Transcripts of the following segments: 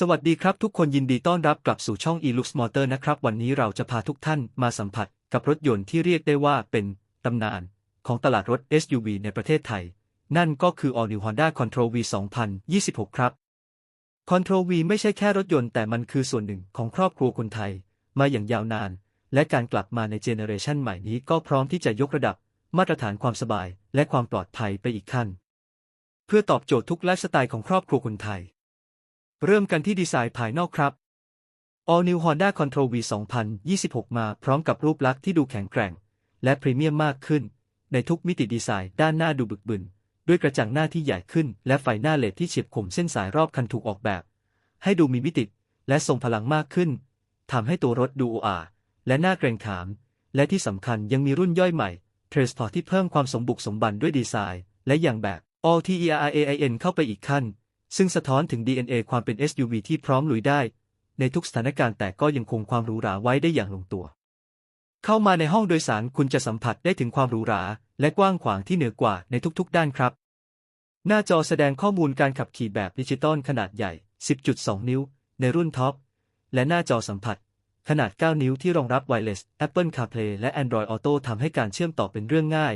สวัสดีครับทุกคนยินดีต้อนรับกลับสู่ช่อง eLux Motor นะครับ วันนี้เราจะพาทุกท่านมาสัมผัสกับรถยนต์ที่เรียกได้ว่าเป็นตำนานของตลาดรถ SUV ในประเทศไทย นั่นก็คือ All New Honda Control V 2026 ครับ Control V ไม่ใช่แค่รถยนต์แต่มันคือส่วนหนึ่งของครอบครัวคนไทย มาอย่างยาวนาน และการกลับมาในเจเนอเรชันใหม่นี้ก็พร้อมที่จะยกระดับ มาตรฐานความสบาย และความปลอดภัยไปอีกขั้น เพื่อตอบโจทย์ทุกไลฟ์สไตล์ของครอบครัวคนไทย เริ่มกันที่ดีไซน์ภายนอกครับ All New Honda Control V 2026 มาพร้อมกับรูปลักษณ์ที่ดูแข็งแกร่ง และพรีเมียมมากขึ้น ในทุกมิติดีไซน์ด้านหน้าดูบึกบึน ด้วยกระจังหน้าที่ใหญ่ขึ้น และไฟหน้าเลดที่เฉียบคมเส้นสายรอบคันถูกออกแบบ ให้ดูมีมิติ และทรงพลังมากขึ้นทำให้ตัวรถดูโออาและน่าเกรงขาม และที่สำคัญยังมีรุ่นย่อยใหม่ t r a n s p o r t ที่เพิ่มความสมบุกสมบันด้วยดีไซน์ และอย่างแบบ All TERAAIN เข้าไปอีกขั้น ซึ่งสะท้อนถึง DNA ความเป็น SUV ที่พร้อมลุยได้ ในทุกสถานการณ์แต่ก็ยังคงความหรูหราไว้ได้อย่างลงตัว เข้ามาในห้องโดยสารคุณจะสัมผัสได้ถึงความหรูหรา และกว้างขวางที่เหนือกว่าในทุกๆ ด้านครับ หน้าจอแสดงข้อมูลการขับขี่แบบดิจิตอลขนาดใหญ่ 10.2 นิ้ว ในรุ่นท็อป และหน้าจอสัมผัส ขนาด 9 นิ้วที่รองรับ Wireless Apple CarPlay และ Android Auto ทำให้การเชื่อมต่อเป็นเรื่องง่าย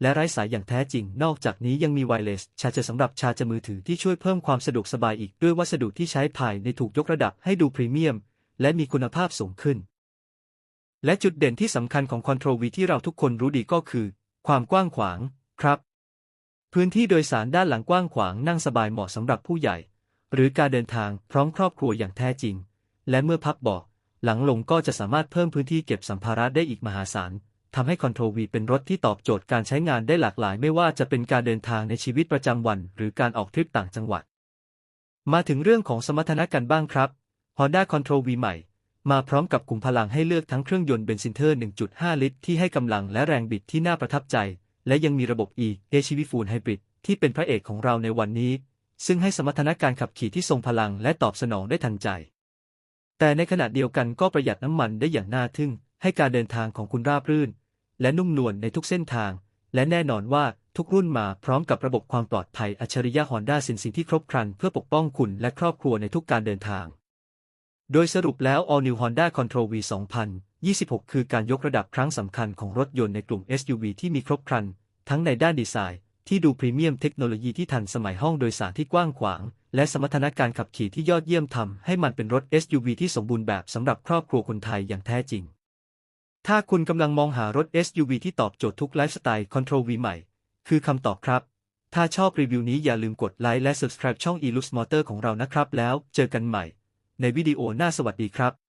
และไร้สายอย่างแท้จริง นอกจากนี้ยังมี Wireless ชาร์จสำหรับชาร์จมือถือที่ช่วยเพิ่มความสะดวกสบายอีกด้วยวัสดุที่ใช้ภายในถูกยกระดับให้ดูพรีเมียม และมีคุณภาพสูงขึ้น และจุดเด่นที่สำคัญของ Control V ที่เราทุกคนรู้ดีก็คือ ความกว้างขวางครับ พื้นที่โดยสารด้านหลังกว้างขวางนั่งสบายเหมาะสำหรับผู้ใหญ่ หรือการเดินทางพร้อมครอบครัวอย่างแท้จริง และเมื่อพับเบาะหลังลงก็จะสามารถเพิ่มพื้นที่เก็บสัมภาระได้อีกมหาศาล ทำให้ Control V เป็นรถที่ตอบโจทย์การใช้งานได้หลากหลาย ไม่ว่าจะเป็นการเดินทางในชีวิตประจำวัน หรือการออกทริปต่างจังหวัด มาถึงเรื่องของสมรรถนะกันบ้างครับ Honda Control V ใหม่ มาพร้อมกับขุมพลังให้เลือกทั้งเครื่องยนต์เบนซินเทอร์ 1.5 ลิตร ที่ให้กำลังและแรงบิดที่น่าประทับใจ และยังมีระบบ e HEV Full Hybrid ที่เป็นพระเอกของเราในวันนี้ ซึ่งให้สมรรถนะการขับขี่ที่ทรงพลังและตอบสนองได้ทันใจ แต่ในขณะเดียวกันก็ประหยัดน้ำมันได้อย่างน่าทึ่งให้การเดินทางของคุณราบรื่น และนุ่มนวลในทุกเส้นทาง และแน่นอนว่าทุกรุ่นมาพร้อมกับระบบความปลอดภัยอัจฉริยะ Honda s e n s i ที่ครบครันเพื่อปกป้องคุณและครอบครัวในทุกการเดินทาง โดยสรุปแล้ว All New Honda Control V 2026 คือการยกระดับครั้งสำคัญของรถยนต์ในกลุ่ม SUV ที่มีครบครัน ทั้งในด้านดีไซน์ ที่ดูพรีเมียมเทคโนโลยีที่ทันสมัยห้องโดยสารที่กว้างขวาง และสมรรถนะการขับขี่ที่ยอดเยี่ยมทำให้มันเป็นรถ SUV ที่สมบูรณ์แบบสำหรับครอบครัวคนไทยอย่างแท้จริง ถ้าคุณกำลังมองหารถ SUV ที่ตอบโจทย์ทุกไลฟ์สไตล์ Control V ใหม่ คือคำตอบครับ ถ้าชอบรีวิวนี้อย่าลืมกดไลค์และ subscribe ช่อง eLux Motor ของเรานะครับ แล้วเจอกันใหม่ ในวิดีโอหน้าสวัสดีครับ